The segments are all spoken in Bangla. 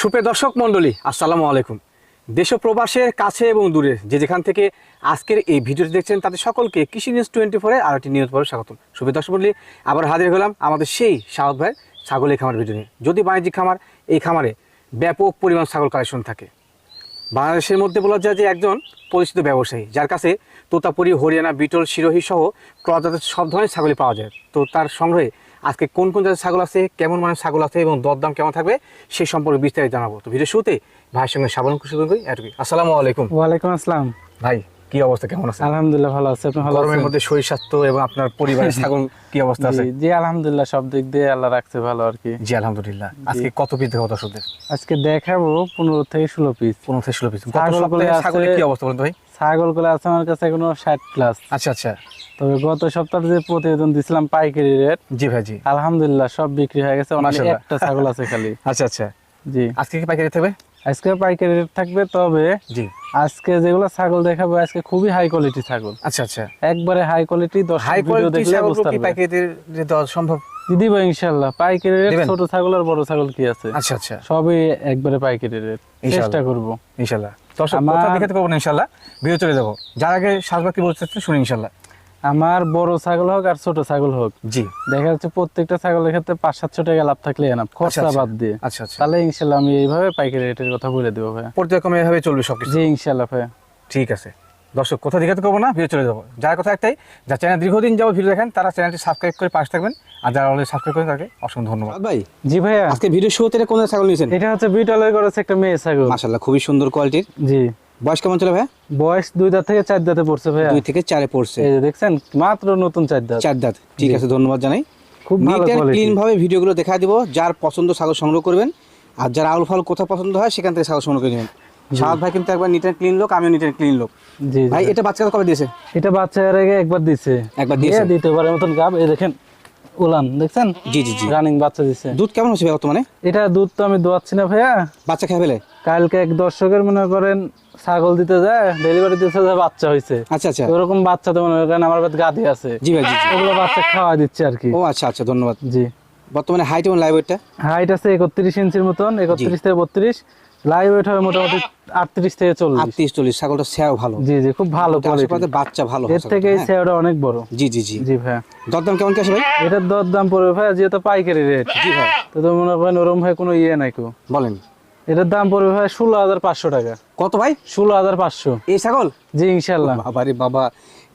সুপ্রিয় দর্শক মণ্ডলী, আসসালামু আলাইকুম। দেশ প্রবাসের কাছে এবং দূরে যে যেখান থেকে আজকের এই ভিডিওটি দেখছেন, তাদের সকলকে কৃষি নিউজ টোয়েন্টি ফোরে আর একটি নিউজ পরে স্বাগতম। সুপ্রিয় দর্শক মণ্ডলী আবার হাজির হলাম আমাদের সেই সাহত ভাই ছাগলের খামার ভিডিও নিয়ে। যদি বাণিজ্যিক খামার, এই খামারে ব্যাপক পরিমাণ ছাগল কালেকশন থাকে। বাংলাদেশের মধ্যে বলা যায় যে একজন পরিচিত ব্যবসায়ী, যার কাছে তোতাপুরি, হরিয়ানা, বিটল, শিরোহী সহ ক্রজাতের সব ধরনের ছাগলই পাওয়া যায়। তো তার সংগ্রহে আজকে কোন কোন জাতের ছাগল আছে কেমন মানের ছাগল আছে এবং দরদাম কেমন থাকবে সেই সম্পর্কে বিস্তারিত জানাব। তো ভিডিও শুরুতে ভাইয়ের সঙ্গে সাবান করি এটুকুই আসসালামু আলাইকুম। ওয়ালাইকুম আসসালাম। ভাই কি অবস্থা? কেমন আছে আলহামদুলিল্লাহ ভালো আছে আপনি ভালো আছেন? মধ্যে শরীর স্বাস্থ্য এবং আপনার পরিবারের ছাগল কি অবস্থা আছে? জি, জি আলহামদুলিল্লাহ সব দিক দিয়ে আল্লাহ রাখছে ভালো আর কি। জি আলহামদুলিল্লাহ। আজকে কত পিস দেখাবো দর্শকদের? আজকে দেখাবো পনেরো থেকে ষোলো পিস পনেরো থেকে ষোলো পিস গত সপ্তাহে ছাগলের কি অবস্থা বলুন ভাই? ছাগলগুলো আছে আমার কাছে এখনও ষাট প্লাস আচ্ছা আচ্ছা। তবে গত সপ্তাহে যে প্রতিবেদন দিছিলাম পাইকারি রেট জি ভাই জি। আলহামদুলিল্লাহ সব বিক্রি হয়ে গেছে একটা ছাগল আছে খালি। আচ্ছা আচ্ছা। জি। আজকে কি পাইকারি থাকবে? আজকে পাইকারি রেট থাকবে তবে জি। আজকে যেগুলো ছাগল দেখাবো আজকে খুবই হাই কোয়ালিটি ছাগল। আচ্ছা আচ্ছা। একবারে হাই কোয়ালিটি দশ হাই কোয়ালিটি দেখলে ছাগল বুঝতে কি পারবে। পাইকারিতে দেওয়া সম্ভব? দিব ইনশাল্লাহ পাইকারি রেট ছোট ছাগল আর বড় ছাগল কি আছে? আচ্ছা আচ্ছা। সবই একবারে পাইকারি রেট চেষ্টা করব। ইনশাল্লাহ দর্শক কথা দেখাতে পারব না ইনশাল্লাহ ভিডিও চলে যাব। যার আগে শাসবা কি বলতে চাচ্ছেন শুনি ইনশাল্লাহ। আমার বড় ছাগল হোক আর ছোট ছাগল হোক জি। দেখা যাচ্ছে প্রত্যেকটা ছাগলের ক্ষেত্রে পাঁচ সাতশো টাকা লাভ থাকলে এনাফ খরচা আচ্ছা। বাদ দিয়ে। আচ্ছা আচ্ছা। তাহলে ইনশাল্লাহ আমি এইভাবে পাইকারি রেটের কথা বলে দেবো ভাইয়া। পর্যায়ক্রমে এভাবে চলবে সবকিছু। জি ইনশাল্লাহ ভাইয়া। ঠিক আছে। দর্শক কথা দেখাতে করব না? ভিডিও চলে যাব। যার কথা একটাই যার চ্যানেল দীর্ঘদিন যাব ভিডিও দেখেন তারা চ্যানেলটি সাবস্ক্রাইব করে পাশে থাকবেন। আর যারা অলরেডি সাবস্ক্রাইব করেন তাকে অসংখ্য ধন্যবাদ। ভাই জি ভাইয়া। আজকে ভিডিও শুরুতে কোন ছাগল নিয়েছেন? এটা হচ্ছে বিটলের করেছে একটা মেয়ে ছাগল। মাশাল্লাহ খুবই সুন্দর কোয়ালিটির জি। বয়স কেমন চলে ভাই বয়স দুই দাঁত থেকে চার দাঁতে পড়ছে ভাইয়া। দুই থেকে চারে পড়ছে। এই যে দেখছেন মাত্র নতুন চার দাঁত। চার দাঁত। ঠিক আছে ধন্যবাদ জানাই। খুব ভালো ক্লিন ভাবে ভিডিওগুলো দেখা দিব। যার পছন্দ ছাগল সংগ্রহ করবেন। আর যার আউল ফাল কোথাও পছন্দ হয় সেখান থেকে ছাগল সংগ্রহ করে নেবেন। সাহাদ ভাই কিন্তু একবার নিট ক্লিন লোক আমিও নিট ক্লিন লোক। জি ভাই এটা বাচ্চা কবে দিয়েছে? এটা বাচ্চা এর আগে একবার দিছে একবার দিয়ে দিয়েছে দ্বিতীয়বারের মতন গাব। এই দেখেন উলান দেখছেন? জি জি জি। রানিং বাচ্চা দিছে। দুধ কেমন হচ্ছে ভাই বর্তমানে? এটা দুধ তো আমি দোয়াচ্ছি না ভাইয়া। বাচ্চা খেয়ে ফেলে? কালকে এক দর্শকের মনে করেন ছাগল দিতে যায় ডেলিভারি দিতে যায় বাচ্চা হয়েছে আচ্ছা আচ্ছা। ওরকম বাচ্চা তো মনে করেন আমার বাড়িতে গাদি আছে। জি ভাই জি। ওগুলো বাচ্চা খাওয়া দিচ্ছে আর কি। ও আচ্ছা আচ্ছা ধন্যবাদ। জি। বর্তমানে হাইট এবং লাইভ ওয়েটটা হাইট আছে একত্রিশ ইঞ্চির মতন একত্রিশ থেকে বত্রিশ। লাইভ ওয়েট হবে মোটামুটি আটত্রিশ থেকে চল্লিশ। আটত্রিশ চল্লিশ ছাগলটা সেও ভালো। জি জি খুব ভালো কোয়ালিটি বাচ্চা ভালো এর থেকে এই ছাগলটা, হ্যাঁ? সেওটা অনেক বড়। জি জি জি। জি ভাইয়া দরদাম কেমন কি আছে ভাই? এটার দর দাম পড়বে ভাইয়া যেহেতু পাইকারি রেট জি ভাই। তো তো মনে করেন ওরম ভাই কোনো ইয়ে নাই কো। বলেন। এটার দাম পড়বে ভাই ষোলো হাজার পাঁচশো টাকা। কত ভাই? ষোলো হাজার পাঁচশো। এই ছাগল? জি ইনশাল্লাহ বাবা রে বাবা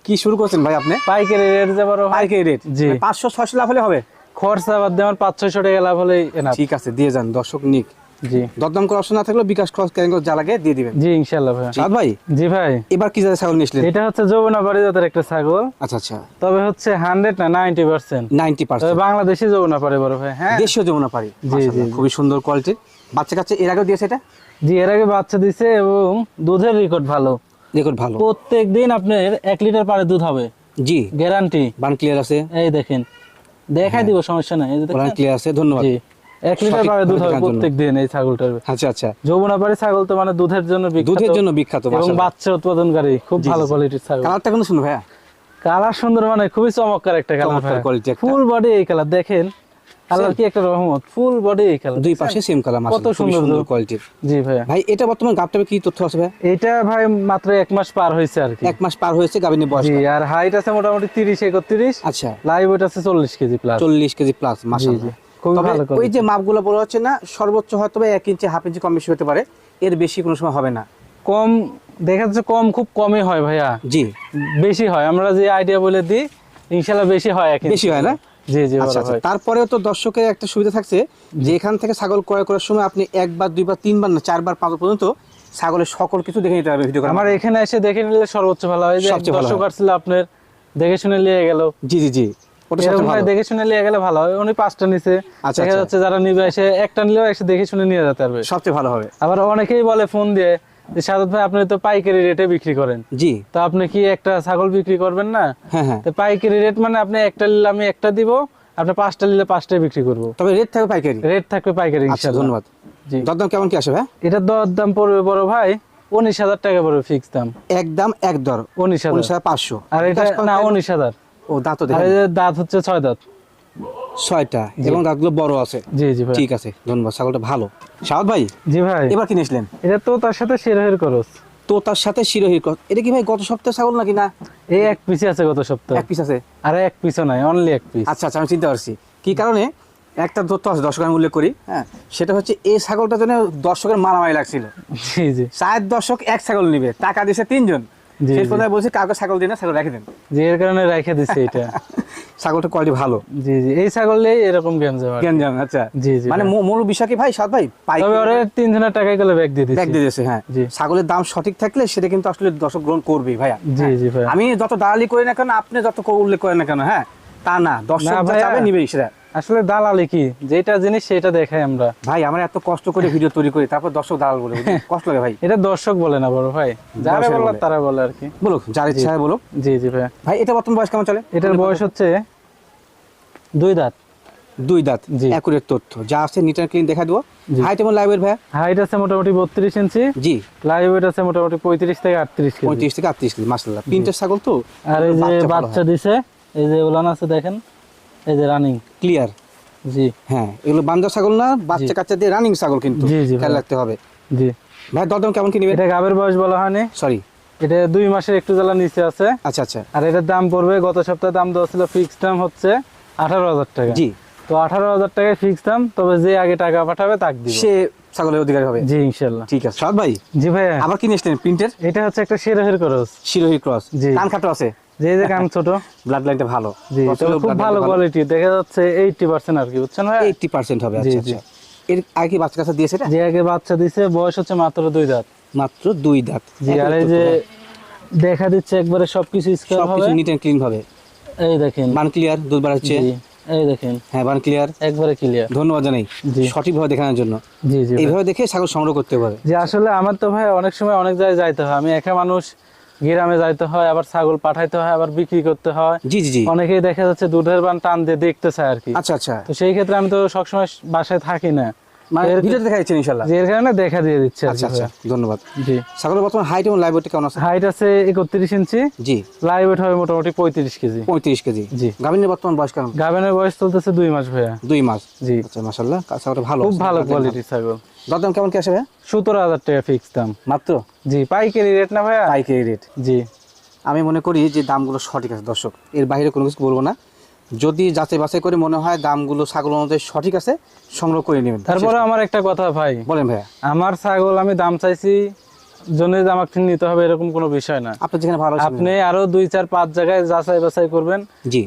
কি শুরু করছেন ভাই আপনি? পাইকারি রেট যে বড় পাইকারি রেট জি। পাঁচশো ছয়শো লাভ হলে হবে? খরচা বাদ দিয়ে আমার পাঁচ ছয়শো টাকা লাভ হলেই এনাফ। ঠিক আছে দিয়ে যান দর্শক নিক। জি। দরদাম করার অপশন না থাকলেও বিকাশ খরচ ক্যারিং যা লাগে দিয়ে দিবেন। জি ইনশাল্লাহ ভাই। সাদ ভাই? জি ভাই। এবার কি জাতের ছাগল নিয়েছিলেন এটা হচ্ছে যৌবনা বাড়ি জাতের একটা ছাগল। আচ্ছা আচ্ছা। তবে হচ্ছে হান্ড্রেড না নাইনটি পার্সেন্ট নাইনটি তবে পার্সেন্ট বাংলাদেশি যৌবনা পারে বড় ভাই হ্যাঁ। দেশীয় যমুনা পারি জি, জি। খুবই সুন্দর কোয়ালিটির বাচ্চা কাচ্চা এর আগেও দিয়েছে এটা? জি এর আগে বাচ্চা দিছে এবং দুধের রেকর্ড ভালো। দেখুন ভালো। প্রত্যেক দিন আপনার এক লিটার পারে দুধ হবে। জি। গ্যারান্টি বান ক্লিয়ার আছে। এই দেখেন। দেখাই দিব সমস্যা নাই। বান ক্লিয়ার আছে ধন্যবাদ। জি। এক লিটার পারে দুধ হবে প্রত্যেক দিন এই ছাগলটার। আচ্ছা আচ্ছা। যমুনা পাড়ি ছাগল তো মানে দুধের জন্য বিখ্যাত। দুধের জন্য বিখ্যাত এবং বাচ্চা উৎপাদনকারী খুব ভালো। কোয়ালিটির ছাগল। কালারটা কিন্তু সুন্দর ভাইয়া? কালার সুন্দর মানে খুবই চমৎকার একটা কালার একটা। ফুল বডি এই কালার। দেখেন আল্লাহর কি একটা রহমত? ফুল বডি এই কালার। দুই পাশে সেম কালার কত সুন্দর সুন্দর কোয়ালিটির জি ভাইয়া। ভাই এটা বর্তমান গাবটাবে কি তথ্য আছে ভাই? এটা ভাই মাত্র এক মাস পার হয়েছে আর কি। এক মাস পার হয়েছে গাবিনের বয়স। জি আর হাইট আছে মোটামুটি তিরিশ একত্রিশ। আচ্ছা। লাইভ ওয়েট আছে চল্লিশ কেজি প্লাস চল্লিশ কেজি প্লাস মাসাল্লাহ জি, খুবই তবে ভালো ওই যে মাপগুলো বলা হচ্ছে না সর্বোচ্চ হয়তো বা এক ইঞ্চি হাফ ইঞ্চি কম বেশি হতে পারে। এর বেশি কোনো সময় হবে না। কম দেখা যাচ্ছে কম খুব কমই হয় ভাইয়া। জি। বেশি হয় আমরা যে আইডিয়া বলে দিই ইনশাল্লাহ বেশি হয় বেশি হয় না? আচ্ছা আচ্ছা। তারপরেও তো দর্শকের একটা সুবিধা থাকছে যে এখান থেকে ছাগল ক্রয় করার সময় আপনি একবার দুইবার তিনবার না চারবার পাঁচবার পর্যন্ত ছাগলের সকল কিছু দেখে নিতে পারবে ভিডিও আমার এখানে এসে দেখে নিলে সর্বোচ্চ ভালো হয় দর্শক। আসছিল আপনার দেখে শুনে নিয়ে গেল। জি জি জি। দেখে শুনে নিয়ে গেলে ভালো হয়। উনি পাঁচটা নিছে। আচ্ছা, দেখা। যাচ্ছে যারা নিবে এসে একটা নিলেও এসে দেখে শুনে নিয়ে যেতে পারবে। সবচেয়ে ভালো হবে। আবার অনেকেই বলে ফোন দিয়ে যে সাদত ভাই আপনি তো পাইকারি রেটে বিক্রি করেন। জি। তো আপনি কি একটা ছাগল বিক্রি করবেন না? হ্যাঁ হ্যাঁ। তো পাইকারি রেট মানে আপনি একটা নিলে আমি একটা দিব আপনি পাঁচটা নিলে পাঁচটাই বিক্রি করব। তবে রেট থাকবে পাইকারি? রেট থাকবে পাইকারি আচ্ছা ধন্যবাদ। জি। দরদাম কেমন কি আসে ভাই? এটার দর দাম পড়বে বড় ভাই উনিশ হাজার টাকা পড়বে ফিক্স দাম। একদম এক দর। উনিশ হাজার। পাঁচশো। আর এটা না উনিশ হাজার। ও দাঁত দাঁত হচ্ছে ছয় দাঁত। ছয়টা এবং দাঁতগুলো বড় আছে। জি জি ভাই। ঠিক আছে ধন্যবাদ ছাগলটা ভালো। সাউদ ভাই জি ভাই। এবার কি নিয়েছিলেন? এটা তো তার সাথে শিরোহের খরচ। তো তার সাথে শিরোহী ক্রস এটা কি ভাই গত সপ্তাহে ছাগল নাকি না? এই এক পিসে আছে গত সপ্তাহে। এক পিস আছে? আর এক পিসও নাই অনলি এক পিস আচ্ছা আচ্ছা আমি চিন্তা পারছি। কি কারণে? একটা তথ্য আছে দর্শক আমি উল্লেখ করি হ্যাঁ? সেটা হচ্ছে এই ছাগলটার জন্য দর্শকের মারামারি লাগছিল। জি জি। চার দর্শক এক ছাগল নিবে টাকা দিয়েছে তিনজন। শেষ। পর্যায়ে বলছি কাউকে ছাগল দিন না ছাগল রেখে দেন। যে এর কারণে রেখে দিছে এটা। ছাগলটা কোয়ালিটি ভালো। জি জি এই ছাগলেই এরকম গেঞ্জাম গেঞ্জাম আচ্ছা। জি জি মানে ভাই। বিশাকি মূল বিষয় কি ভাই সাত ভাই তবে ওরা তিনজনের টাকায় গেলে ব্যাগ দিয়ে ব্যাগ দিয়ে দিয়েছে হ্যাঁ। জি। ছাগলের দাম সঠিক থাকলে সেটা কিন্তু আসলে দর্শক গ্রহণ করবে ভাইয়া। জি জি ভাই। আমি যত দালালি করি না কেন আপনি যত ক- উল্লেখ করেন না কেন হ্যাঁ? তা না দর্শক যাবে নিবে নিবেই সেটা। আসলে দালালি কি? যেটা জিনিস সেটা দেখাই আমরা। ভাই আমরা এত কষ্ট করে ভিডিও তৈরি করি তারপর দর্শক দালাল বলে কষ্ট লাগে ভাই। এটা দর্শক বলে না বড় ভাই। যারা বলে। তারা বলে আর কি। বলো যার ইচ্ছা হয় বলো জি জি ভাই। ভাই এটা বর্তমান বয়স কেমন চলে? এটার বয়স হচ্ছে দুই দাঁত। দুই দাঁত জি। একুরেট তথ্য। যা আছে নিটার ক্লিন দেখা দেবো। হাইট এবং লাইভের ভাইয়া? হাইট আছে মোটামুটি বত্রিশ ইঞ্চি জি। লাইভ আছে মোটামুটি পঁয়ত্রিশ থেকে আটত্রিশ পঁয়ত্রিশ থেকে আটত্রিশ কেজি মাসাল্লাহ তিনটে ছাগল তো। আর এই যে বাচ্চা দিছে এই যে ওলান আছে দেখেন। এই যে রানিং ক্লিয়ার জি। হ্যাঁ এগুলো বান্দা ছাগল না বাচ্চা কাচ্চা দিয়ে রানিং ছাগল কিন্তু জি, জি, খেয়াল রাখতে হবে। জি। ভাই দরদাম কেমন কি এটা গাবের বয়স বলা হয়নি। সরি এটা দুই মাসের একটু জ্বালা নিচে আছে। আচ্ছা আচ্ছা। আর এটার দাম পড়বে গত সপ্তাহে দাম দেওয়া ছিল ফিক্স দাম হচ্ছে আঠারো হাজার টাকা। জি। তো আঠারো হাজার টাকায় ফিক্স দাম তবে যে আগে টাকা পাঠাবে তাক দিব। সে ছাগলের অধিকারী হবে। জি ইনশাল্লাহ ঠিক আছে। সাদ ভাই জি ভাইয়া। আবার কি নিয়েছিলেন প্রিন্টের এটা হচ্ছে একটা শিরোহের খরচ শিরোহী ক্রস। জি। কান খাটো আছে। যে কান ছোট ব্লাড লাইনটা ভালো। জি খুব ভালো কোয়ালিটি দেখা যাচ্ছে এইটটি পার্সেন্ট আর কি বুঝছেন ভাই? হবে আচ্ছা আচ্ছা। এর আগে বাচ্চা কাছে দিয়েছে যে আগে বাচ্চা দিছে বয়স হচ্ছে মাত্র দুই দাঁত। মাত্র দুই দাঁত। জি আর এই যে দেখা দিচ্ছে একবারে সবকিছু স্কোয়ার হবে। কিছু নিট ক্লিন হবে। এই দেখেন। বান ক্লিয়ার দুধ এই দেখেন। হ্যাঁ বান ক্লিয়ার একবারে ক্লিয়ার ধন্যবাদ জানাই। সঠিকভাবে দেখানোর জন্য। জি জি এইভাবে দেখে ছাগল সংগ্রহ করতে পারে। যে আসলে আমার তো ভাই অনেক সময় অনেক জায়গায় যাইতে হয়। আমি একা মানুষ গ্রামে যাইতে হয় আবার ছাগল পাঠাইতে হয় আবার বিক্রি করতে হয়। জি জি অনেকেই দেখা যাচ্ছে দুধের বান টান দিয়ে দেখতে চায় আর কি। আচ্ছা আচ্ছা। তো সেই ক্ষেত্রে আমি তো সবসময় বাসায় থাকি না। ভিডিওতে দেখা যাচ্ছে এর কারণে দেখা দিয়ে দিচ্ছে আচ্ছা আচ্ছা ধন্যবাদ। জি। ছাগলের বর্তমান হাইট এবং লাইভ কেমন আছে? হাইট আছে একত্রিশ ইঞ্চি। জি। লাইভ ওয়েট হবে মোটামুটি পঁয়ত্রিশ কেজি। পঁয়ত্রিশ কেজি। জি। গাভিনের বর্তমান বয়স কেমন? গাভেনের বয়স চলতেছে দুই মাস ভাইয়া। দুই মাস। জি। আচ্ছা ছাগলটা ভালো। খুব ভালো দাঁতের কোয়ালিটির ছাগল। দরদাম কেমন কি আসে ভাইয়া? সতেরো হাজার টাকা ফিক্স দাম। মাত্র? জি পাইকারি রেট না ভাইয়া? পাইকারি রেট জি। আমি মনে করি যে দামগুলো সঠিক আছে দর্শক। এর বাইরে কোনো কিছু বলব না। যদি যাচাই বাছাই করে মনে হয় দামগুলো ছাগল অনুযায়ী সঠিক আছে সংগ্রহ করে নেবেন। তারপরে আমার একটা কথা ভাই। বলেন ভাইয়া। আমার ছাগল আমি দাম চাইছি জন্য আমাকে নিতে হবে এরকম কোনো বিষয় না। আপনি যেখানে ভালো আপনি আরও দুই চার পাঁচ জায়গায় যাচাই বাছাই করবেন।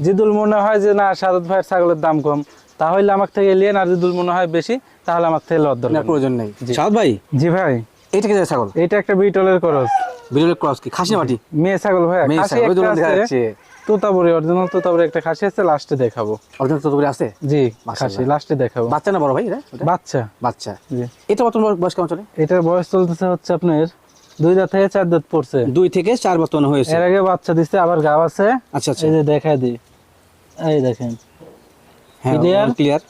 জিদুল মনে হয় যে না সাদত ভাইয়ের ছাগলের দাম কম। তাহলে আমার থেকে লিয়েন আর জিদুল মনে হয় বেশি তাহলে আমার থেকে লওয়ার দরকার প্রয়োজন নেই। ভাই? জি ভাই। এইটা কি ছাগল? এটা একটা বিটলের খরচ বিরলের ক্রস কি? খাসি মাটি? মেয়ে ছাগল ভাই খাসি একটা আছে, তোতাপুরি অরিজিনাল তোতাপুরি একটা খাসি আছে লাস্টে দেখাবো। অর্জন ততগুলি আছে? জি খাসি লাস্টে দেখাবো। বাচ্চা না বড় ভাই এটা? বাচ্চা। বাচ্চা। জি। এটা বর্তমান বয়স কেমন চলে? এটার বয়স চলতেছে হচ্ছে আপনার দুই দাঁত থেকে চার দাঁত পড়ছে। দুই থেকে চার বর্তমানে হয়েছে। এর আগে বাচ্চা দিচ্ছে আবার গাব আছে। আচ্ছা আচ্ছা। এই যে দেখায় দিই। এই দেখেন। হ্যাঁ ক্লিয়ার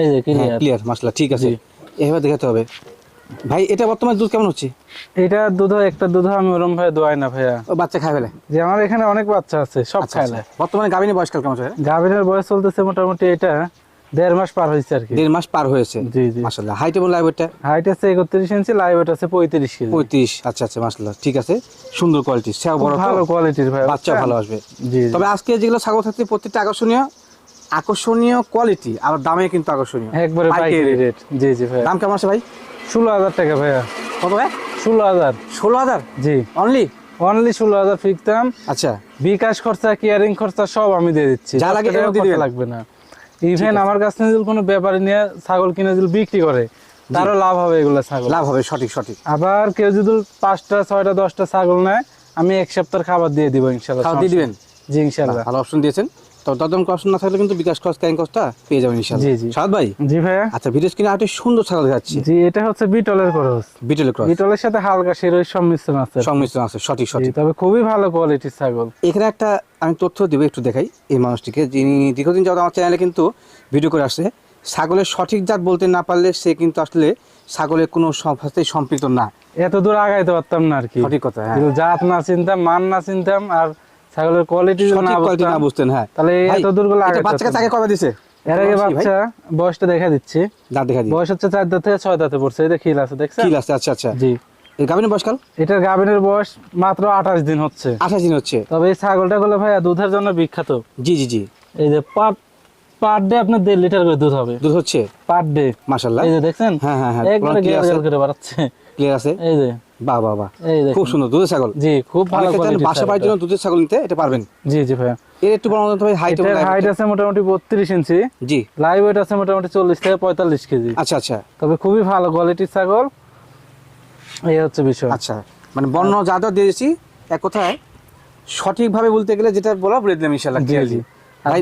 এই যে ক্লিয়ার ক্লিয়ার মাসলা ঠিক আছে। এভাবে দেখাতে হবে। ভাই এটা বর্তমানে দুধ কেমন হচ্ছে? এটা দুধ একটা দুধ আমি ওরম ভাই দোয়াই না ভাইয়া। ও বাচ্চা খায় ফেলে যে আমার এখানে অনেক বাচ্চা আছে সব আচ্ছা, খাইলে আচ্ছা। বর্তমানে গাভিনী বয়সকাল কেমন চলে গাভীরের বয়স চলতেছে মোটামুটি এটা দেড় মাস পার হয়েছে আর কি। দেড় মাস পার হয়েছে? জি জি। মাসাল্লাহ হাইট এবং লাইভেরটা হাইট আছে একত্রিশ ইঞ্চি লাইভ ওয়েট আছে পঁয়ত্রিশ কেজি। পঁয়ত্রিশ আচ্ছা আচ্ছা মাসাল্লাহ ঠিক আছে সুন্দর কোয়ালিটি সেও বড় ভালো কোয়ালিটির ভাই। বাচ্চা ভালো আসবে। জি তবে আজকে যেগুলো ছাগল থাকছে প্রত্যেকটা আকর্ষণীয় আকর্ষণীয় কোয়ালিটি আর দামে কিন্তু আকর্ষণীয়। একবারে পাইকারি রেট জি জি ভাই। দাম কেমন আছে ভাই? ষোলো হাজার টাকা ভাইয়া। কত ভাই? ষোলো হাজার। ষোলো হাজার? জি। অনলি অনলি ষোলো হাজার ফিক্স দাম। আচ্ছা। বিকাশ খরচা কেয়ারিং খরচা সব আমি দিয়ে দিচ্ছি। যা লাগে। লাগবে। না। ইভেন আমার কাছ থেকে যদি কোনো ব্যাপারী নিয়ে ছাগল কিনে যদি বিক্রি করে তারও লাভ হবে এগুলো ছাগল। লাভ হবে সঠিক সঠিক। আবার কেউ যদি পাঁচটা ছয়টা দশটা ছাগল নেয় আমি এক সপ্তাহের খাবার দিয়ে দিব ইনশাল্লাহ। দিয়ে দিবেন? জি ইনশাল্লাহ। ভালো অপশন দিয়েছেন। তো দরদাম অপশন না থাকলে কিন্তু বিকাশ খরচ ক্যারিং কস্টটা পেয়ে যাবেন ইনশাআল্লাহ জি, জি। সাদ ভাই? জি ভাইয়া। আচ্ছা ভিডিও স্ক্রিনে আরেকটা সুন্দর ছাগল দেখাচ্ছি। জি এটা হচ্ছে বিটলের খরচ বিটেল ক্রস। বিটলের সাথে হালকা শিরোই সম্মিশ্রণ আছে। সংমিশ্রণ আছে সঠিক সঠিক। তবে খুবই ভালো কোয়ালিটির ছাগল। এখানে একটা আমি তথ্য দেবো একটু দেখাই এই মানুষটিকে যিনি দীর্ঘদিন যাবত আমার চ্যানেলে কিন্তু ভিডিও করে আসছে। ছাগলের সঠিক জাত বলতে না পারলে সে কিন্তু আসলে ছাগলের কোনো সম্পৃক্ত না। এত দূর আগাইতে পারতাম না আর কি। সঠিক কথা হ্যাঁ। জাত না চিনতাম মান না চিনতাম আর ছাগলের কোয়ালিটি কোয়ালিটি না বুঝতেন হ্যাঁ। তাহলে এত এটা আগে বাচ্চা কাছে আগে কবে দিছে? এর আগে? বাচ্চা বয়সটা দেখা দিচ্ছি। দাঁত দেখা বয়স হচ্ছে চার দাঁত থেকে ছয় দাঁতে পড়ছে যে খিল আছে দেখছেন? কি লাগছে আচ্ছা আচ্ছা। জি। এই এটার বয়স মাত্র আঠাশ দিন হচ্ছে। আঠাশ দিন হচ্ছে। তবে এই ছাগলটা গুলো ভাইয়া দুধের জন্য বিখ্যাত। জি জি জি। এই যে পার পার ডে আপনার দেড় লিটার করে দুধ হবে। দুধ হচ্ছে? Per day. মাশাল্লাহ এই যে দেখছেন? হ্যাঁ, হ্যাঁ, হ্যাঁ, একবারে গেল করে বাড়াচ্ছে। ক্লিয়ার আছে? এই যে বাহ বাহ বাহ। খুব সুন্দর দুধের ছাগল। জি খুব ভালো কোয়ালিটি বাসা বাড়ির জন্য দুধের ছাগল নিতে এটা পারবেন। জি জি ভাইয়া। এর একটু বড় ভাই হাইট হাইট আছে মোটামুটি বত্রিশ ইঞ্চি। জি। লাইভ ওয়েট আছে মোটামুটি চল্লিশ থেকে পঁয়তাল্লিশ কেজি। আচ্ছা আচ্ছা। তবে খুবই ভালো কোয়ালিটির ছাগল। এই হচ্ছে বিষয়। আচ্ছা মানে বর্ণ যা যা দিয়েছি এক কথায় সঠিকভাবে বলতে গেলে যেটা বলা বলে দিলাম ইনশাল্লাহ জি জি।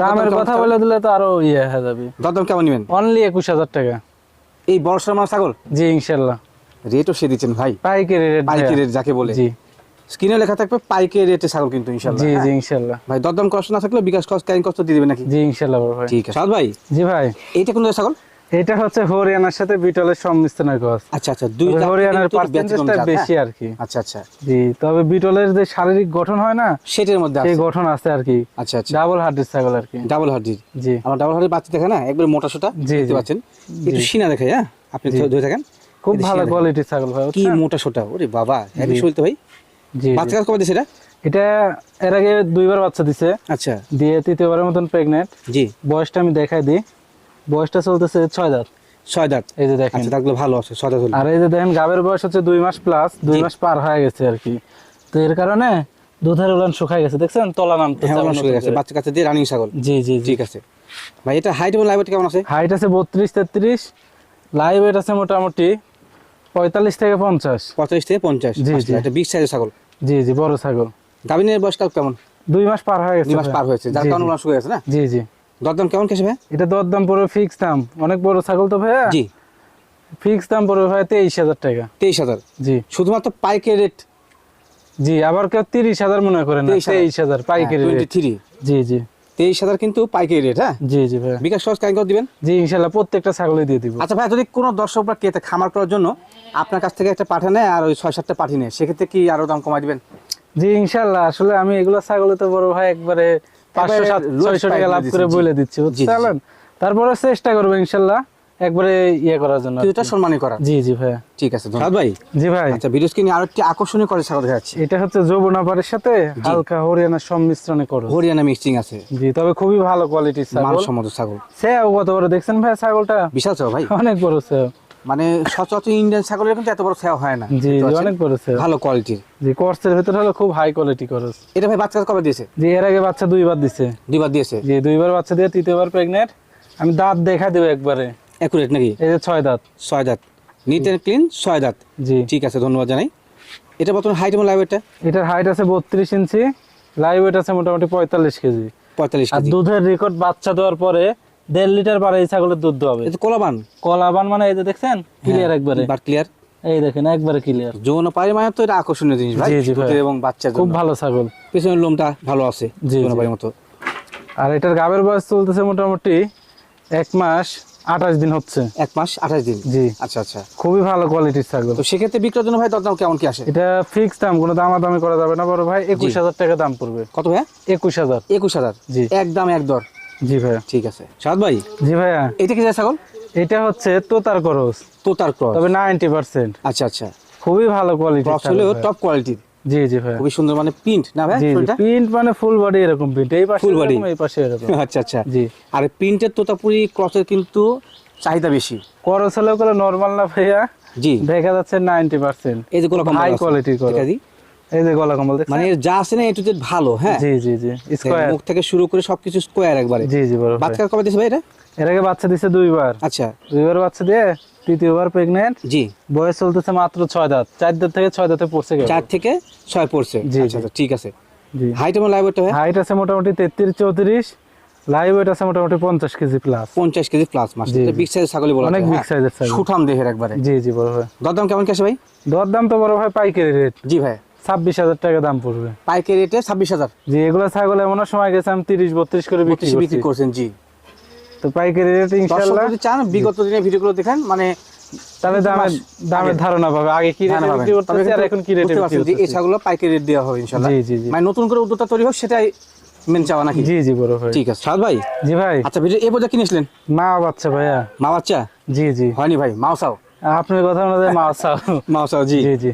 দামের কথা বলে দিলে তো আরও ইয়ে হয়ে যাবে। দরদাম কেমন নেবেন? অনলি একুশ হাজার টাকা। এই বড় সরমার ছাগল? জি ইনশাল্লাহ। রেটও সে দিচ্ছেন ভাই। পাইকারি রেট পাইকারি রেট যাকে বলে। জি। স্ক্রিনে লেখা থাকবে পাইকারি রেটে ছাগল কিন্তু ইনশাল্লাহ জি হ্যাঁ? জি ইনশাল্লাহ ভাই দরদাম কষ্ট না থাকলে বিকাশ কষ্ট ক্যারিং কষ্ট দিয়ে দিবেন নাকি? জি ইনশাল্লাহ বড় ভাই। ঠিক আছে। সাদ ভাই জি ভাই। এইটা কোন ছাগল? এটা হচ্ছে হরিয়ানার সাথে বিটলের সংমিশ্রণের গছ। আচ্ছা আচ্ছা দুই হরিয়ানার পার্সেন্টেজটা বেশি হ্যাঁ? আর কি। আচ্ছা আচ্ছা। জি তবে বিটলের যে শারীরিক গঠন হয় না সেটার মধ্যে সেই আছে। গঠন আছে আর কি। আচ্ছা আচ্ছা। ডাবল হার্টের ছাগল আর কি। ডাবল হার্ডির জি। আমার ডাবল হার্ডির বাচ্চা দেখে না একবার মোটা সোটা দেখতে। পাচ্ছেন? একটু সিনা দেখাই হ্যাঁ? আপনি। ধরে থাকেন। খুব ভালো ছাগল ভাই কি মোটা সোটা ওরে বাবা জি। শুনতে ভাই? জি বাচ্চা। কবে দিছে এটা? এটা এর আগে দুইবার বাচ্চা দিছে। আচ্ছা। দিয়ে তৃতীয়বারের মতন প্রেগনেন্ট জি। বয়সটা আমি দেখাই দিই। বয়সটা চলতেছে ছয় দাঁত। ছয় দাঁত। এই যে দেখেন। আচ্ছা দাঁতগুলো ভালো আছে ছয় দাঁত আর এই যে দেখেন গাবের বয়স হচ্ছে দুই মাস প্লাস দুই মাস পার হয়ে গেছে আর কি। তো এর কারণে দুধের উলান শুকায় গেছে দেখছেন? তলা নামতেছে হ্যাঁ নতুন গেছে বাচ্চা কাচ্চা দিয়ে রানিং ছাগল। জি জি জি। ঠিক আছে। ভাই এটা হাইট এবং লাইভ কেমন আছে? হাইট আছে বত্রিশ তেত্রিশ। লাইভ ওয়েট আছে মোটামুটি পঁয়তাল্লিশ থেকে পঞ্চাশ। পঁয়তাল্লিশ থেকে পঞ্চাশ। জি, আচ্ছা, জি। এটা বিগ সাইজের ছাগল? জি জি বড় ছাগল। গাভিনের বয়সকাল কেমন? দুই মাস পার হয়ে গেছে দুই মাস। পার হয়েছে যার কারণে। ওরা শুয়ে গেছে না? জি জি। দরদাম কেমন কেসে ভাই এটা দরদাম পড়বে ফিক্স দাম। অনেক বড় ছাগল তো ভাইয়া? জি। ফিক্স দাম পড়বে ভাই তেইশ হাজার টাকা। তেইশ হাজার? জি। শুধুমাত্র পাইকারি রেট জি আবার কেউ তিরিশ হাজার মনে করেন না তেইশ হাজার। পাইকারি টোয়েন্টি রেট থ্রি জি জি। তেইশ হাজার কিন্তু পাইকারি রেট হ্যাঁ? জি জি ভাই বিকাশ সহজ কাজ দিবেন? জি ইনশাল্লাহ প্রত্যেকটা ছাগলই দিয়ে দিব। আচ্ছা ভাই যদি কোনো দর্শক বা কেতে খামার করার জন্য আপনার কাছ থেকে একটা পাঠা নেয় আর ওই ছয় সাতটা পাঠি নেয় সেক্ষেত্রে কি আরও দাম কমাই দিবেন? জি ইনশাল্লাহ। আসলে আমি এগুলো ছাগলে তো বড় ভাই একবারে পাঁচশো সাত ছয়শো টাকা লাভ করে বলে দিচ্ছি বুঝতে পারলেন? তারপরে চেষ্টা করব ইনশাল্লাহ। একবারে ইয়ে করার জন্য কি। সম্মানই করা জি জি ভাই ঠিক আছে ধন্যবাদ। ভাই। জি ভাই। আচ্ছা ভিডিও স্ক্রিনে আরও একটি আকর্ষণীয় করে ছাগল দেখাচ্ছি। এটা হচ্ছে যৌবনাপাড়ের সাথে হালকা হরিয়ানার সংমিশ্রণে করো। হরিয়ানা মিক্সিং আছে। জি তবে খুবই ভালো কোয়ালিটির ছাগল। মানসম্মত ছাগল। সে কত বড় দেখছেন ভাই ছাগলটা? বিশাল ছাগল ভাই। অনেক বড় সে মানে সচরাচর ইন্ডিয়ান ছাগলের কিন্তু এত বড় ছায়া হয় না। জি? অনেক বড় সে ভালো কোয়ালিটির জি কোর্সের ভিতরে হলো খুব হাই কোয়ালিটি করস এটা ভাই বাচ্চা কবে দিয়েছে? জি এর আগে বাচ্চা দুইবার দিছে। দুইবার দিয়েছে? জি দুইবার বাচ্চা দিয়ে তৃতীয়বার প্রেগনেন্ট আমি দাঁত দেখা দেবো একবারে। অ্যাকুরেট নাকি? এই যে ছয় দাঁত। ছয় দাঁত। নিট অ্যান্ড ক্লিন ছয় দাঁত। জি। ঠিক আছে ধন্যবাদ জানাই। এটা বর্তমানে হাইট এবং লাইভ এটা এটার হাইট আছে বত্রিশ ইঞ্চি লাইভ ওয়েট আছে মোটামুটি পঁয়তাল্লিশ কেজি। পঁয়তাল্লিশ আর কেজি। দুধের রেকর্ড বাচ্চা দেওয়ার পরে দেড় লিটার পারে এই ছাগলের দুধ দেওয়া হবে। কোলাবান? কলাবান মানে এই যে দেখছেন ক্লিয়ার একবারে। বার ক্লিয়ার এই দেখেন একবারে ক্লিয়ার যৌন পারি মানে তো এটা আকর্ষণীয় জিনিস ভাই জি, জি এবং বাচ্চার খুব ভালো ছাগল। পেছনের লোমটা ভালো আছে যৌন। মতো। আর এটার গাবের বয়স চলতেছে মোটামুটি এক মাস। আঠাশ দিন হচ্ছে। এক মাস আঠাশ দিন? জি। আচ্ছা আচ্ছা। খুবই ভালো কোয়ালিটির ছাগল। তো সেক্ষেত্রে বিক্রয়ের জন্য ভাই দরদাম কেমন কি আসে? এটা ফিক্স দাম কোনো দামাদামি করা যাবে না বড় ভাই। একুশ হাজার টাকা দাম পড়বে। কত ভাই একুশ হাজার। একুশ হাজার। জি। এক দাম এক দর। জি ভাইয়া। ঠিক আছে। সাদ ভাই? জি ভাইয়া। এটা কি যায় ছাগল? এটা হচ্ছে তোতার করস। তোতার ক্রস। তবে নাইনটি পার্সেন্ট আচ্ছা আচ্ছা। খুবই ভালো কোয়ালিটি টপ কোয়ালিটির জি জি ভাই খুবই সুন্দর মানে প্রিন্ট না ভাই? প্রিন্ট মানে ফুল বডি এরকম প্রিন্ট এই পাশে এই পাশে এরকম। আচ্ছা আচ্ছা। জি। আর প্রিন্টের তোতাপুরি ক্রসের কিন্তু চাহিদা বেশি। করস হলেও করে নর্মাল না ভাইয়া। জি। দেখা যাচ্ছে নাইনটি পার্সেন্ট এই যে গোলা হাই। কোয়ালিটির। এই যে গলা কম্বল মানে যা আছে না এটু ভালো হ্যাঁ? জি জি জি। স্কোয়ার মুখ থেকে শুরু করে সবকিছু স্কোয়ার একবারে। জি জি বড় বাচ্চা কবে দিয়েছে ভাই এটা? এর আগে বাচ্চা দিছে দুইবার। আচ্ছা। দুইবার বাচ্চা দিয়ে তৃতীয়বার প্রেগনেন্ট জি। বয়স চলতেছে মাত্র ছয় দাঁত। চার দাঁত থেকে ছয় দাঁতে পড়ছে চার থেকে ছয় পড়ছে। জি, আচ্ছা আচ্ছা, ঠিক আছে। জি। হাইট এবং লাইভ হাইট আছে মোটামুটি তেত্রিশ চৌত্রিশ। লাইভ ওয়েট আছে মোটামুটি পঞ্চাশ কেজি প্লাস পঞ্চাশ কেজি প্লাস মাস। বিগ সাইজ ছাগলই বলা অনেক বিগ হ্যাঁ। সাইজের ছাগল। সুঠাম দেহের একবারে। জি জি বড় ভাই দরদাম কেমন কি আসে ভাই? দরদাম তো বড় ভাই পাইকারি রেট জি ভাই। ছাব্বিশ হাজার টাকা দাম পড়বে। পাইকারি রেটে ছাব্বিশ হাজার। জি এগুলো ছাগল এমন সময় গেছে আমি তিরিশ বত্রিশ করে বিক্রি বিক্রি করছেন জি। তো পাইকারি রেট দর্শক ইনশাল্লাহ যদি চান বিগত দিনের ভিডিওগুলো দেখেন মানে তাহলে দামের দামের ধারণা পাবে। আগে কি রেটে বিক্রি তবে করতেছে আর এখন কি রেটে বিক্রি যে এই ছাগলগুলো পাইকারি রেট দেওয়া হবে ইনশাল্লাহ জি জি মানে নতুন করে উদ্যোক্তা তৈরি হোক সেটাই মেন চাওয়া নাকি? জি জি বড় ভাই। ঠিক আছে। সাদ ভাই? জি ভাই। আচ্ছা ভিডিও এই পর্যন্ত কিনেছিলেন মা বাচ্চা ভাইয়া। মা বাচ্চা? জি জি। হয়নি ভাই মাও আপনার কথা অনুযায়ী মা চাও। মাও জি। জি জি।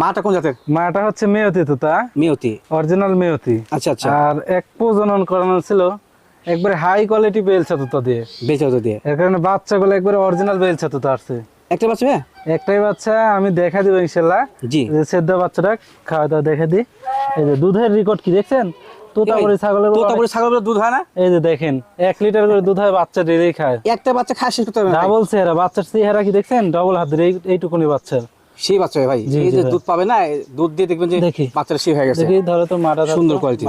মাটা কোন জাতের? মাটা হচ্ছে মেয়তি তোতা মিয়তি। অরিজিনাল মেয়তি। আচ্ছা আচ্ছা। আর এক প্রজনন করানো ছিল একবারে হাই কোয়ালিটি তোতা দিয়ে। হতো দিয়ে। এর কারণে বাচ্চাগুলো একবারে অরিজিনাল তোতা আসছে। একটা বাচ্চা একটাই বাচ্চা আমি দেখা দিব জি। সেদ্ধ বাচ্চাটা খাওয়া দাওয়া দেখে দিই এই যে দুধের রেকর্ড কি দেখছেন? তোতাপুরি ছাগলের দুধ হয় না? এই যে দেখেন এক লিটার করে দুধ হয় বাচ্চা খায়। একটা বাচ্চা করতে হবে ডাবল চেহারা বাচ্চার চেহারা কি দেখছেন? ডবল হাতের এই এইটুকুনি বাচ্চার। সেই বাচ্চা ভাই। এই যে দুধ পাবে না দুধ দিয়ে দেখবেন যে। বাচ্চাটা সেই হয়ে গেছে। দেখি ধরো তো মাটা সুন্দর কোয়ালিটি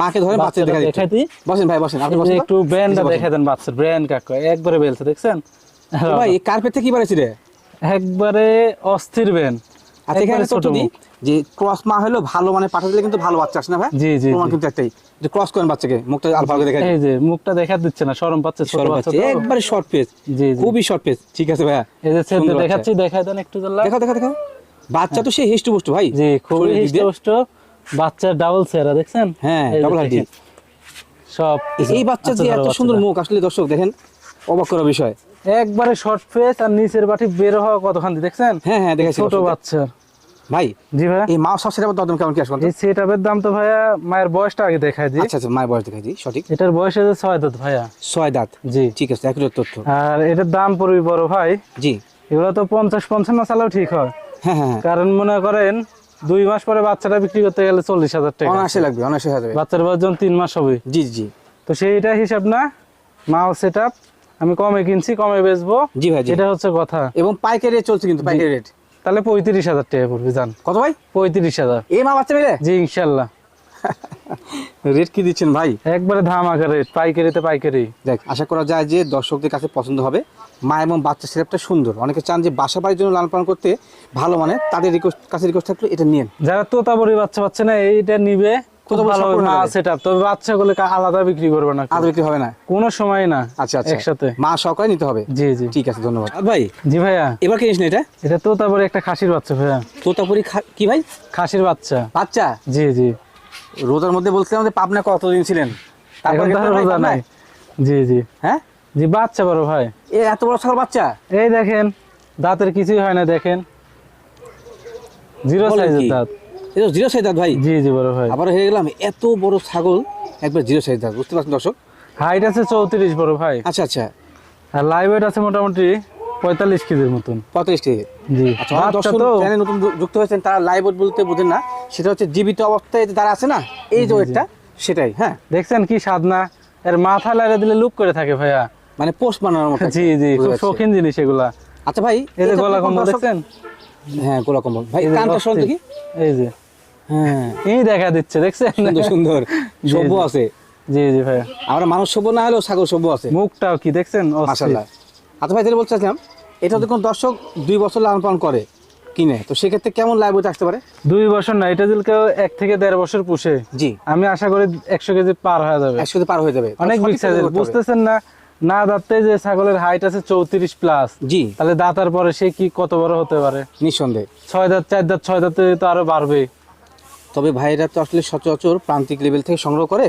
মাকে ধরে বাচ্চা দেখা দিচ্ছে। বসেন ভাই বসেন আপনি বসেন একটু ব্র্যান্ডটা দেখা দেন বাচ্চার ব্র্যান্ড কাকা একবারে বেলছে দেখছেন? ভাই এই কার্পেটটা কি বাড়াইছি রে? একবারে অস্থির ব্যান আচ্ছা এখানে ছোট ছোট দিই মুখ। যে ক্রস মা হলো ভালো মানে পাঠা দিলে কিন্তু ভালো বাচ্চা আসে না ভাই? জি জি প্রমাণ কিন্তু একটাই। যে ক্রস করেন বাচ্চাকে মুখটা আর করে দেখা এই যে মুখটা দেখা দিচ্ছে না শরম পাচ্ছে ছোট বাচ্চা বাচ্চা তো। একবারে শর্ট পেজ জি জি। খুবই শর্ট পেজ ঠিক আছে ভাইয়া? এই যে সেদ্ধ বাচ্চা। দেখাচ্ছি দেখাই দেন একটু জানলা দেখো দেখো দেখো বাচ্চা তো সেই হিষ্টু পুষ্টু ভাই। জি। বাচ্চার ডাবল চেহারা দেখছেন? হ্যাঁ ডাবল সব এই বাচ্চা যে এত সুন্দর মুখ আসলে দর্শক দেখেন অবাক করা বিষয়। একবারে শর্ট ফেস আর নিচের বাটি বের হওয়া কতখান দেখছেন? হ্যাঁ হ্যাঁ দেখেছি ছোট বাচ্চা। ভাই জি ভাইয়া। এই মা সব সেটা দরদাম কেমন কি আসবে এই সেট আপের দাম তো ভাইয়া মায়ের বয়সটা আগে দেখাই দিই। আচ্ছা আচ্ছা মায়ের বয়স দেখাই দিই সঠিক। এটার বয়স হয়েছে ছয় দাঁত ভাইয়া। ছয় দাঁত। জি। ঠিক আছে একটু তথ্য। আর এটার দাম পড়বে বড় ভাই। জি। এগুলো তো পঞ্চাশ পঞ্চান্ন সালেও ঠিক হয়। হ্যাঁ হ্যাঁ হ্যাঁ। কারণ মনে করেন দুই মাস পরে বাচ্চাটা বিক্রি করতে গেলে চল্লিশ হাজার টাকা। অনায়াসে লাগবে হয়ে যাবে। বাচ্চার বয়স যখন তিন মাস হবে। জি জি। তো সেইটা হিসাব না মাল সেট আমি কমে কিনছি কমে বেচবো। জি ভাই এটা হচ্ছে কথা। এবং পাইকারি চলছে কিন্তু পাইকারি রেট। তাহলে পঁয়ত্রিশ হাজার টাকা পড়বে জান। কত ভাই? পঁয়ত্রিশ হাজার। এই মা বাচ্চা মিলে? জি ইনশাল্লাহ। রেট কি দিচ্ছেন ভাই? একবারে ধাম আকার রেট পাইকারিতে পাইকারি। দেখ আশা করা যায় যে দর্শকদের কাছে পছন্দ হবে। মা এবং বাচ্চা সেটআপটা সুন্দর। অনেকে চান যে বাসা বাড়ির জন্য লালন পালন করতে ভালো মানে তাদের রিকোয়েস্ট কাছে রিকোয়েস্ট থাকলে এটা নিন যারা তোতাবড়ি বাচ্চা পাচ্ছে না এইটা নিবে। খুব ভালো মা নেবে। তবে বাচ্চাগুলো আলাদা বিক্রি করবে না কেউ। বিক্রি হবে না? কোনো সময় না আচ্ছা আচ্ছা। একসাথে। মা সহকারে নিতে হবে? জি জি। ঠিক আছে ধন্যবাদ। ভাই জি ভাইয়া। এবার কিনিস না এটা? এটা তোতাবড়ি একটা খাসির বাচ্চা ভাইয়া। তোতাপুরি কি ভাই? খাসির বাচ্চা। বাচ্চা? জি জি। রোজার মধ্যে বলছিলাম যে পাবনা কতদিন ছিলেন? তারপর রোজা নাই। জি জি। হ্যাঁ? জি বাচ্চা বড় ভাই। এ এত বড় ছাগল বাচ্চা? এই দেখেন দাঁতের কিছুই হয় না দেখেন। জিরো সাইজের দাঁত। এটা জিরো সাইজ ভাই। জি জি বড় ভাই। আবার হয়ে গেলাম এত বড় ছাগল একবার জিরো সাইজ দাঁত বুঝতে পারছেন দর্শক? হাইট আছে চৌত্রিশ বড় ভাই। আচ্ছা আচ্ছা। আর লাইভ ওয়েট আছে মোটামুটি পঁয়তাল্লিশ কেজির মতন। কেজি। জি। আচ্ছা নতুন যুক্ত হয়েছেন তারা লাইভ বলতে বোঝেন না। সেটা হচ্ছে জীবিত অবস্থায় যে তারা আছে না এই যে ওয়েটটা সেটাই হ্যাঁ। দেখছেন কি সাধনা? এর মাথা লাইরে দিলে লুক করে থাকে ভাইয়া। মানে পোস্ট বানানোর মতো জি জি খুব শৌখিন জিনিস এগুলা। আচ্ছা ভাই এই যে গলা কম্বল দেখছেন? হ্যাঁ গোলা কম্বল। ভাই কানটা শুনতো কি এই যে। হ্যাঁ। এই দেখা দিচ্ছে দেখছেন? সুন্দর সুন্দর। সভ্য আছে। জি জি আমরা মানুষ সভ্য না হলেও ছাগল সভ্য আছে। মুখটাও কি দেখছেন। আচ্ছা ভাই যেটা বলছিলাম এটা কোন দর্শক দুই বছর লালন পালন করে কিনে। তো সেক্ষেত্রে কেমন লাইভ আসতে পারে? দুই বছর না এটা যদি কেউ এক থেকে দেড় বছর পুষে জি। আমি আশা করি একশো কেজি পার হয়ে যাবে। একসাথে পার হয়ে যাবে। অনেক। বুঝতেছেন না? না দাঁতে যে ছাগলের হাইট আছে চৌত্রিশ প্লাস জি। তাহলে দাঁতার পরে সে কি কত বড় হতে পারে? নিঃসন্দেহে। ছয় দাঁত চার দাঁত ছয় দাঁতে তো আরও বাড়বে। তবে ভাইরা তো আসলে সচরাচর প্রান্তিক লেভেল থেকে সংগ্রহ করে।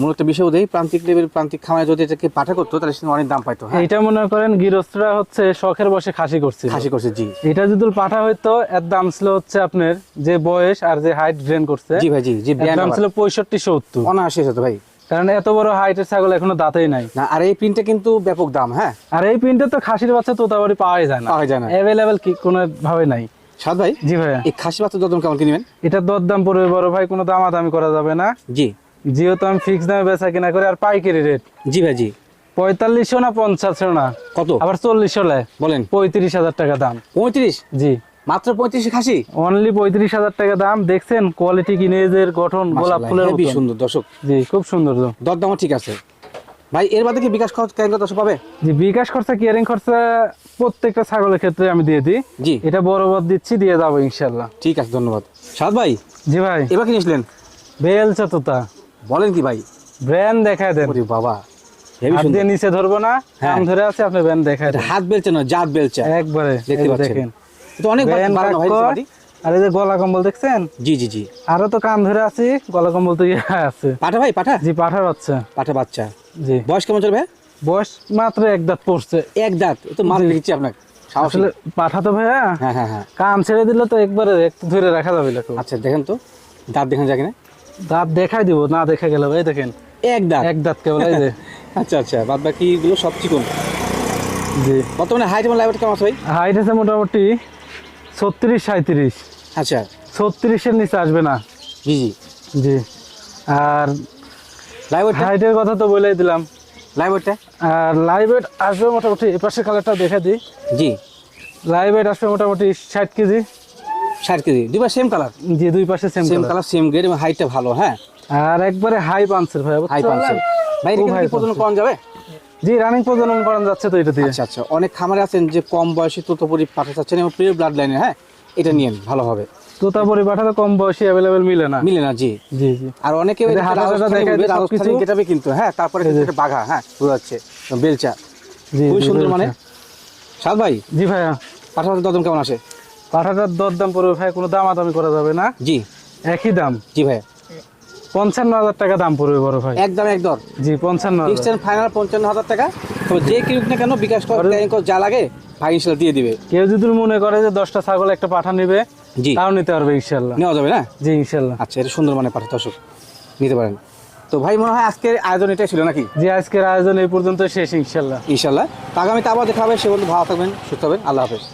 মূলত বিষয় ওদের প্রান্তিক লেভেল প্রান্তিক খামায় যদি এটাকে পাঠা করতো তাহলে সেটা অনেক দাম পাইতো হ্যাঁ? এইটা মনে করেন গৃহস্থরা হচ্ছে শখের বসে খাসি করছে খাসি করছে জি। এটা যদি পাঠা হইতো এর দাম ছিল হচ্ছে আপনার যে বয়স আর যে হাইট ড্রেন করছে জি ভাই জি জি দাম ছিল পঁয়ষট্টি সত্তর। অনায়াসে হতো ভাই। কারণ এত বড় হাইটের ছাগল এখনও দাঁতেই নাই। না আর এই প্রিন্টটা কিন্তু ব্যাপক দাম হ্যাঁ? আর এই প্রিন্টে তো খাসির বাচ্চা তোতাবাড়ি পাওয়াই যায় না। পাওয়া যায় না। অ্যাভেলেবেল কি কোনো ভাবে নাই। সাদ ভাই জি ভাইয়া। এই খাসি বাচ্চা যত কেমন কিনবেন এটার দরদাম পড়বে বড় ভাই কোনো দামাদামি করা যাবে না। জি। যেহেতু আমি ফিক্স দামে বেচা কিনা করে আর পাইকারি রেট জি ভাই জি। পঁয়তাল্লিশশো না পঞ্চাশশো না। কত? আবার চল্লিশশো লে। বলেন। পঁয়ত্রিশ হাজার টাকা দাম। পঁয়ত্রিশ? জি। মাত্র পঁয়ত্রিশ খাসি? অনলি পঁয়ত্রিশ হাজার টাকা দাম। দেখছেন কোয়ালিটি কিনেজের গঠন গোলাপ ফুলের সুন্দর দর্শক। জি খুব সুন্দর তো। দরদামও ঠিক আছে। ভাই এর বাদে কি বিকাশ খরচ কেন পাবে? জি বিকাশ খরচা কেয়ারিং খরচা প্রত্যেকটা ছাগলের ক্ষেত্রে আমি দিয়ে দিই। জি। এটা বরাবর দিচ্ছি দিয়ে যাব ইনশাল্লাহ ঠিক আছে ধন্যবাদ। সাদ ভাই জি ভাই। এবার কিনেছিলেন বেল চাতুতা বলেন কি ভাই? ব্র্যান্ড দেখায় দেন। বাবা হাত সুন্দর। দিয়ে নিচে ধরবো না হ্যাঁ। ধরে আছে আপনি ব্যান দেখায় হাত বেলচা নয় জাত বেলছে। একবারে দেখতে পাচ্ছেন। অনেক ভাই আর এই যে গলা কম্বল দেখছেন? জি জি জি। আরও তো কান ধরে আছি গলা কম্বল তো ইয়ে আছে। পাঠা ভাই পাঠা? জি পাঠার বাচ্চা। পাঠা বাচ্চা। জি। বয়স কেমন চলবে? বয়স মাত্র এক দাঁত পড়ছে। এক দাঁত? তো আপনাকে। আসলে পাঠা তো ভাইয়া? হ্যাঁ হ্যাঁ হ্যাঁ। কান ছেড়ে দিলে তো একবারে একটু ধরে রাখা যাবে আচ্ছা দেখেন তো। দাঁত দেখেন যায় কিনা? দাঁত দেখাই দিব না দেখা গেল ভাই দেখেন। এক দাঁত। এক দাঁত কেবল এই যে। আচ্ছা আচ্ছা। বাদ বাকি গুলো সব চিকন। জি। বর্তমানে হাইট এবং লাইভ কেমন আছে ভাই? হাইট আছে মোটামুটি ছত্রিশ সাঁত্রিশ আচ্ছা। ছত্রিশের নিচে আসবে না। জি জি। জি। আর লাইভ হাইটের কথা তো বলেই দিলাম। লাইভ আর লাইভ ওয়েট আসবে মোটামুটি এ পাশের কালারটা দেখে দিই। জি। লাইভ ওয়েট আসবে মোটামুটি ষাট কেজি। ষাট কেজি। দুবার সেম কালার জি দুই পাশে same same colour same grade এবং হাইটটা ভালো হ্যাঁ? আর একবারে হাই পাঞ্চের ভাই। হাই পাঞ্চের ভাই খুব এখানে high কি প্রজনন করানো যাবে? জি রানিং প্রজনন করানো যাচ্ছে তো এটা দিয়ে। আচ্ছা আচ্ছা। অনেক খামারে আছেন যে কম বয়সী তোতপরি পাঠা চাচ্ছেন এবং প্রিয় ব্লাড লাইনে হ্যাঁ? এটা নিয়েন ভালো হবে। তোতাপুরি পাঠাতে কম বয়সী অ্যাভেলেবেল মিলে না। মিলে না জি। জি জি। আর অনেকে কিন্তু হ্যাঁ? তারপরে এটা বাঘা হ্যাঁ? বেলচা। খুবই সুন্দর মানে। সাদ ভাই? জি ভাইয়া। পাঠাতে দদম কেমন আসে পাঠাটার দরদাম পড়বে ভাই কোনো দামাদামি করা যাবে না। জি। একই দাম। জি ভাই পঞ্চান্ন হাজার টাকা দাম পড়বে বড় ভাই। একদম এক দর জি পঞ্চান্ন ফিক্সড ফাইনাল পঞ্চান্ন হাজার টাকা। তবে যে কিনুক না কেন বিকাশ কর যা লাগে ভাই ইনশাল্লাহ দিয়ে দিবে। কেউ যদি মনে করে যে দশটা ছাগল একটা পাঠা নিবে জি। তাও নিতে পারবে ইনশাল্লাহ। নেওয়া যাবে না? জি ইনশাল্লাহ। আচ্ছা এটা সুন্দর মানে পাঠা দর্শক নিতে পারেন। তো ভাই মনে হয় আজকের আয়োজন এটাই ছিল নাকি? জি আজকের আয়োজন এই পর্যন্ত শেষ ইনশাল্লাহ। ইনশাল্লাহ। তো আগামীতে আবার দেখা হবে সে বন্ধু ভালো থাকবেন সুস্থ হবেন আল্লাহ হাফেজ।